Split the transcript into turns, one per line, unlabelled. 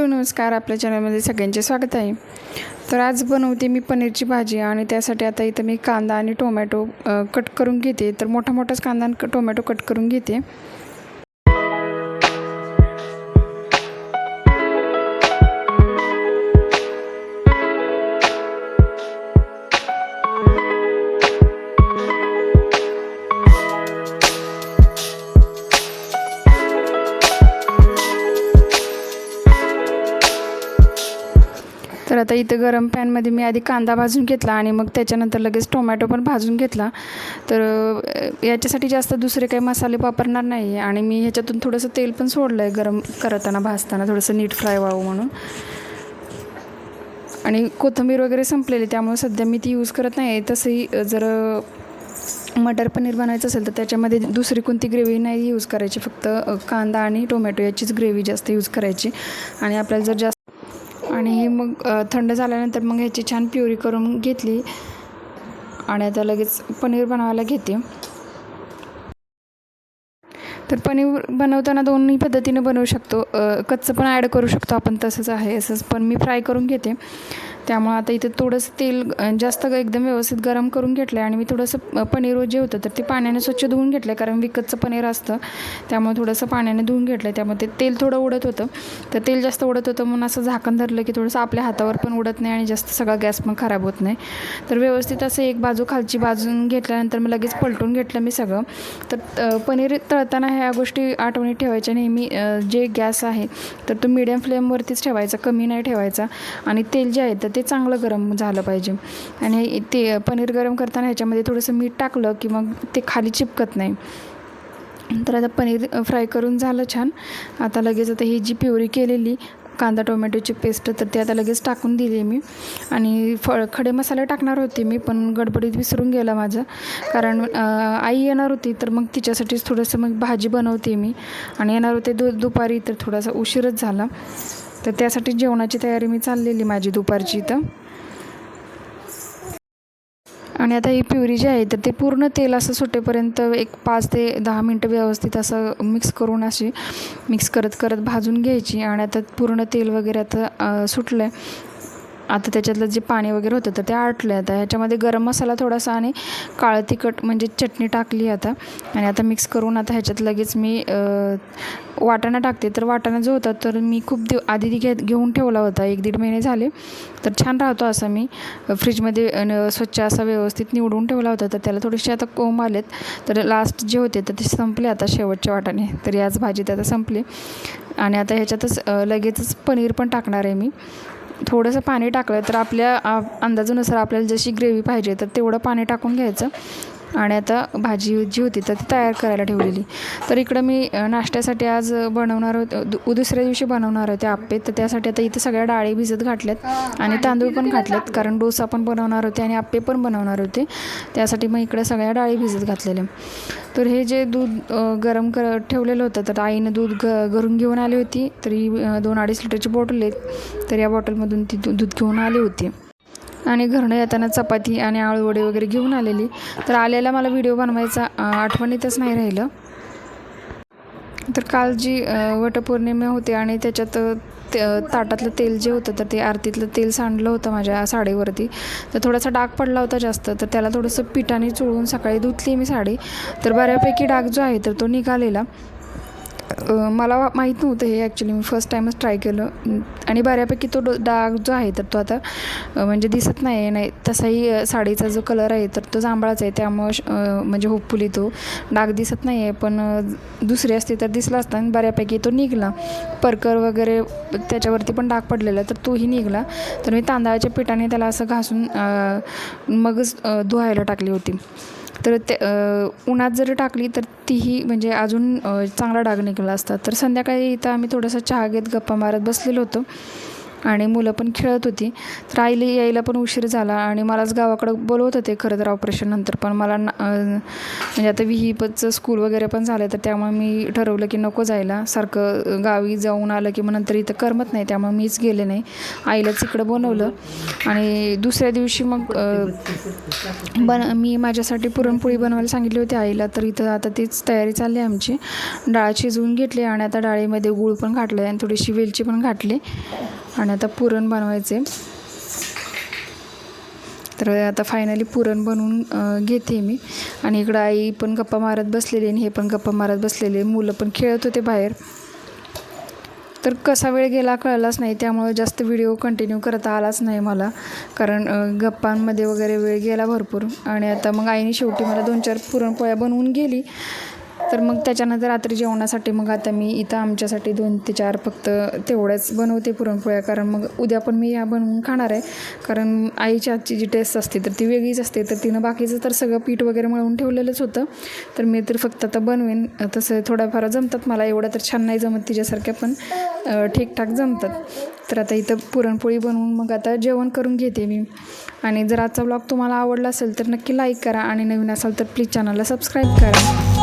Hello नमस्कार. आपल्या चॅनलमध्ये सगळ्यांचे स्वागत आहे. तर आज बनवते मी पनीरची भाजी आणि त्यासाठी आता इथं मी कांदा आणि टोमॅटो कट करून घेते. तर मोठा मोठाच कांदा आणि टोमॅटो कट करून घेते. तर आता इथं गरम पॅनमध्ये मी आधी कांदा भाजून घेतला आणि मग त्याच्यानंतर लगेच टोमॅटो पण भाजून घेतला. तर याच्यासाठी जास्त दुसरे काही मसाले वापरणार नाही आणि मी ह्याच्यातून थोडंसं तेल पण सोडलं आहे गरम करताना भाजताना थोडंसं नीट फ्राय व्हावं म्हणून. आणि कोथिंबीर वगैरे संपलेली त्यामुळे सध्या मी ती यूज करत नाही तसंही जर मटर पनीर बनवायचं असेल तर त्याच्यामध्ये दुसरी कोणती ग्रेव्ही नाही यूज करायची. फक्त कांदा आणि टोमॅटो याचीच ग्रेव्ही जास्त यूज करायची. आणि आपल्याला जर जास्त आणि हे मग थंड झाल्यानंतर मग ह्याची छान प्युरी करून घेतली. आणि आता लगेच पनीर बनवायला घेते. तर पनीर बनवताना दोन्ही पद्धतीने बनवू शकतो. कच्चं पण ॲड करू शकतो आपण तसंच आहे असंच. पण मी फ्राय करून घेते. त्यामुळं आता इथं थोडंसं तेल जास्त एकदम व्यवस्थित गरम करून घेतलं आहे आणि मी थोडंसं पनीर जे होतं तर ते पाण्याने स्वच्छ धुवून घेतलं आहे कारण विकतचं पनीर असतं. त्यामुळे थोडंसं पाण्याने धुवून घेतलं आहे त्यामुळे ते तेल थोडं उडत होतं. तर तेल जास्त उडत होतं म्हणून असं झाकण धरलं की थोडंसं आपल्या हातावर पण उडत नाही आणि जास्त सगळा गॅस पण खराब होत नाही. तर व्यवस्थित असं एक बाजू खालची बाजून घेतल्यानंतर मी लगेच पलटून घेतलं मी सगळं. तर पनीर तळताना ह्या गोष्टी आठवणीत ठेवायच्या नेहमी जे गॅस आहे तर तो मिडियम फ्लेमवरतीच ठेवायचा कमी नाही ठेवायचा. आणि तेल जे आहे तर ते चांगलं गरम झालं पाहिजे. आणि ते पनीर गरम करताना ह्याच्यामध्ये थोडंसं मीठ टाकलं की मग ते खाली चिपकत नाही. तर आता पनीर फ्राय करून झालं छान. आता लगेच आता ही जी प्युरी केलेली कांदा टोमॅटोची पेस्ट तर ते आता लगेच टाकून दिली मी. आणि फळ खडे मसाले टाकणार होते मी पण गडबडीत विसरून गेला माझं. कारण आई येणार होती तर मग तिच्यासाठीच थोडंसं मग भाजी बनवते मी. आणि येणार होते दु दुपारी तर थोडासा उशीरच झाला. तर त्यासाठी जेवणाची तयारी मी चाललेली माझी दुपारची इथं. आणि आता ही प्युरी जी आहे तर ते पूर्ण तेल असं सुटेपर्यंत एक पाच ते दहा मिनटं व्यवस्थित असं मिक्स करून अशी मिक्स करत करत भाजून घ्यायची. आणि आता पूर्ण तेल वगैरे आता सुटलं आहे आता त्याच्यातलं जे पाणी वगैरे होतं तर ते आटलं आता. ह्याच्यामध्ये गरम मसाला थोडासा आणि काळं तिखट म्हणजे चटणी टाकली आता. आणि आता मिक्स करून आता ह्याच्यात लगेच मी वाटाणा टाकते. तर वाटाणा जो होता तर मी खूप दिव आधी घे घेऊन ठेवला होता. एक दीड महिने झाले. तर छान राहतो असा मी. फ्रीजमध्ये स्वच्छ असा व्यवस्थित निवडून ठेवला होता. तर त्याला थोडेसे आता कोंब आलेत. तर लास्ट जे होते तर ते संपले आता शेवटचे वाटाणे. तर याच भाजीत आता संपले. आणि आता ह्याच्यातच लगेचच पनीर पण टाकणार आहे मी. थोडंसं पाणी टाकलं तर आपल्या अंदाजानुसार आपल्याला जशी ग्रेव्ही पाहिजे तर तेवढं पाणी टाकून घ्यायचं. आणि आता भाजी जी होती तर ती तयार करायला ठेवलेली. तर इकडं मी नाश्त्यासाठी आज बनवणार होते दु- दुसऱ्या दिवशी बनवणार होते आप्पे. तर त्यासाठी आता इथे सगळ्या डाळी भिजत घातल्यात आणि तांदूळ पण घातलेत. कारण डोसा पण बनवणार होते आणि आप्पे पण बनवणार होते. त्यासाठी मग इकडे सगळ्या डाळी भिजत घातलेल्या. तर हे जे दूध गरम कर ठेवलेलं होतं तर आईनं दूध ग घरून घेऊन आली होती. तरी दोन अडीच लिटरची बॉटल आहेत. तर या बॉटलमधून ती दूध घेऊन आली होती. आणि घरनं येताना चपाती आणि आळूवडे वगैरे घेऊन आलेली. तर आलेला मला व्हिडिओ बनवायचा आठवणीतच नाही राहिलं. तर काल जी वटपौर्णिमा होती आणि त्याच्यात ते ताटातलं तेल जे होतं तर ते आरतीतलं तेल सांडलं होतं माझ्या साडीवरती. तर थोडासा डाग पडला होता जास्त तर त्याला थोडंसं पिठाने चोळून सकाळी धुतली मी साडी. तर बऱ्यापैकी डाग जो आहे तर तो निघालेला. मला वा- माहीत नव्हतं हे ॲक्च्युली मी फर्स्ट टाईमच ट्राय केलं. आणि बऱ्यापैकी तो डो- डाग जो आहे तर तो आता म्हणजे दिसत नाही आहे नाही तसाही साडीचा जो कलर आहे तर तो जांभळाच आहे. त्यामुळं म्हणजे होपफुली तो डाग दिसत नाही आहे पण दुसरी असते तर दिसला असता आणि बऱ्यापैकी तो निघला. परकर वगैरे त्याच्यावरती पण डाग पडलेला तर तोही निघला. तर मी तांदळाच्या पिठाने त्याला असं घासून मगच धुवायला टाकली होती. तर ते उन्हात जर टाकली तर तीही म्हणजे अजून चांगला डाग निघाला असता. तर संध्याकाळी इथं आम्ही थोडासा चहा घेत गप्पा मारत बसलेलो होतो. आणि मुलं पण खेळत होती. तर आईला यायला पण उशीर झाला आणि मलाच गावाकडं बोलवत होते खरं तर ऑपरेशननंतर पण मला ना म्हणजे आता विहीपचं स्कूल वगैरे पण झालं तर त्यामुळे मी ठरवलं की नको जायला. सारखं गावी जाऊन आलं की मग नंतर इथं करमत नाही त्यामुळे मीच गेले नाही. आईलाच इकडं बनवलं आणि दुसऱ्या दिवशी मग बन मी माझ्यासाठी पुरणपोळी बनवायला सांगितली होती आईला. तर इथं आता तीच तयारी चालली आहे आमची. डाळ शिजवून घेतली आणि आता डाळीमध्ये गूळ पण घातलं आणि थोडीशी वेलची पण घातली. आणि आता पुरण बनवायचे. तर आता फायनली पुरण बनवून घेते मी. आणि इकडं आई पण गप्पा मारत बसलेली आणि हे पण गप्पा मारत बसलेले मुलं पण खेळत होते बाहेर. तर कसा वेळ गेला कळलाच नाही. त्यामुळं जास्त व्हिडिओ कंटिन्यू करता आलाच नाही मला. कारण गप्पांमध्ये वगैरे वेळ गेला भरपूर. आणि आता मग आईने शेवटी मला दोन चार पुरणपोळ्या बनवून गेली. तर मग त्याच्यानंतर रात्री जेवणासाठी मग आता मी इथं आमच्यासाठी दोन ते चार फक्त तेवढ्याच बनवते पुरणपोळ्या. कारण मग उद्या पण मी या बनवून खाणार आहे. कारण आईच्या आजची जी टेस्ट असते तर ती वेगळीच असते. तर तिनं बाकीचं तर सगळं पीठ वगैरे मळून ठेवलेलंच होतं. तर मी तर फक्त आता बनवेन. तसं थोड्याफार जमतात मला. एवढं तर छान नाही जमत तिच्यासारख्या पण ठीकठाक जमतात. तर आता इथं पुरणपोळी बनवून मग आता जेवण करून घेते मी. आणि जर आजचा ब्लॉग तुम्हाला आवडला असेल तर नक्की लाईक करा. आणि नवीन असाल तर प्लीज चॅनलला सबस्क्राईब करा.